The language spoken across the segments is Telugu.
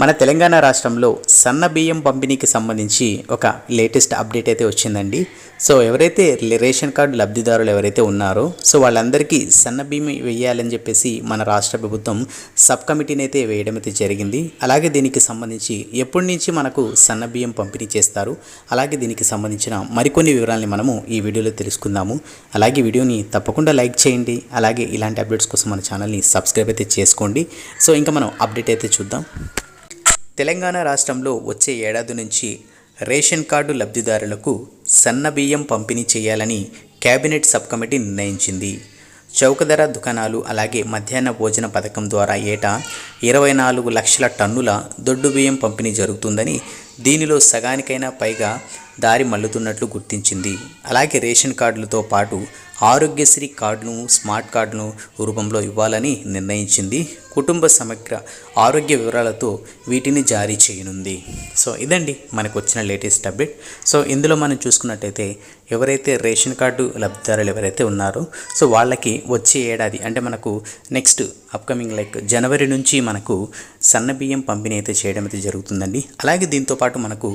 మన తెలంగాణ రాష్ట్రంలో సన్న బియ్యం పంపిణీకి సంబంధించి ఒక లేటెస్ట్ అప్డేట్ అయితే వచ్చిందండి. సో ఎవరైతే రేషన్ కార్డు లబ్ధిదారులు ఎవరైతే ఉన్నారో సో వాళ్ళందరికీ సన్న బియ్యం వేయాలని చెప్పేసి మన రాష్ట్ర ప్రభుత్వం సబ్ కమిటీని అయితే వేయడం అయితే జరిగింది. అలాగే దీనికి సంబంధించి ఎప్పటి నుంచి మనకు సన్న బియ్యం పంపిణీ చేస్తారు అలాగే దీనికి సంబంధించిన మరికొన్ని వివరాలని మనము ఈ వీడియోలో తెలుసుకుందాము. అలాగే వీడియోని తప్పకుండా లైక్ చేయండి అలాగే ఇలాంటి అప్డేట్స్ కోసం మన ఛానల్ని సబ్స్క్రైబ్ అయితే చేసుకోండి. సో ఇంకా మనం అప్డేట్ అయితే చూద్దాం. తెలంగాణ రాష్ట్రంలో వచ్చే ఏడాది నుంచి రేషన్ కార్డు లబ్ధిదారులకు సన్న బియ్యం పంపిణీ చేయాలని కేబినెట్ సబ్ కమిటీ నిర్ణయించింది. చౌక ధర దుకాణాలు అలాగే మధ్యాహ్న భోజన పథకం ద్వారా ఏటా ఇరవై నాలుగు లక్షల టన్నుల దొడ్డు బియ్యం పంపిణీ జరుగుతుందని దీనిలో సగానికైనా పైగా దారి మల్లుతున్నట్లు గుర్తించింది. అలాగే రేషన్ కార్డులతో పాటు ఆరోగ్యశ్రీ కార్డును స్మార్ట్ కార్డును రూపంలో ఇవ్వాలని నిర్ణయించింది. కుటుంబ సమగ్ర ఆరోగ్య వివరాలతో వీటిని జారీ చేయనుంది. సో ఇదండి మనకు వచ్చిన లేటెస్ట్ అప్డేట్. సో ఇందులో మనం చూసుకున్నట్టయితే ఎవరైతే రేషన్ కార్డు లబ్ధిదారులు ఎవరైతే ఉన్నారో సో వాళ్ళకి వచ్చే ఏడాది అంటే మనకు నెక్స్ట్ అప్కమింగ్ లైక్ జనవరి నుంచి మనకు సన్న బియ్యం పంపిణీ అయితే చేయడం అయితే జరుగుతుందండి. అలాగే దీంతో పాటు మనకు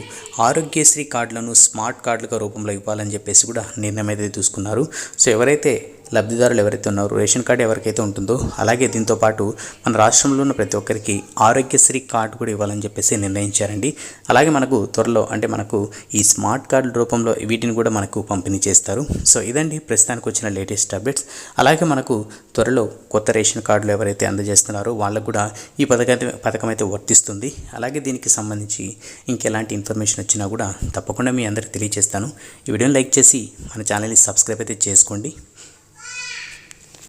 ఆరోగ్యశ్రీ కార్డులను స్మార్ట్ కార్డులుగా రూపంలో ఇవ్వాలని చెప్పేసి కూడా నిర్ణయం అయితే తీసుకున్నారు. సో ఎవరైతే లబ్ధిదారులు ఎవరైతే ఉన్నారో రేషన్ కార్డు ఎవరికైతే ఉంటుందో అలాగే దీంతో పాటు మన రాష్ట్రంలో ఉన్న ప్రతి ఒక్కరికి ఆరోగ్యశ్రీ కార్డు కూడా ఇవ్వాలని చెప్పేసి నిర్ణయించారండి. అలాగే మనకు త్వరలో అంటే మనకు ఈ స్మార్ట్ కార్డు రూపంలో వీటిని కూడా మనకు పంపిణీ చేస్తారు. సో ఇదండి ప్రస్తుతానికి వచ్చిన లేటెస్ట్ అప్డేట్స్. అలాగే మనకు త్వరలో కొత్త రేషన్ కార్డులు ఎవరైతే అందజేస్తున్నారో వాళ్ళకు కూడా ఈ పథకం పథకం అయితే వర్తిస్తుంది. అలాగే దీనికి సంబంధించి ఇంకెలాంటి ఇన్ఫర్మేషన్ వచ్చినా కూడా తప్పకుండా మీ అందరికి తెలియజేస్తాను ఈ వీడియోని లైక్ చేసి మన ఛానల్ని సబ్స్క్రైబ్ అయితే చేసుకోండి.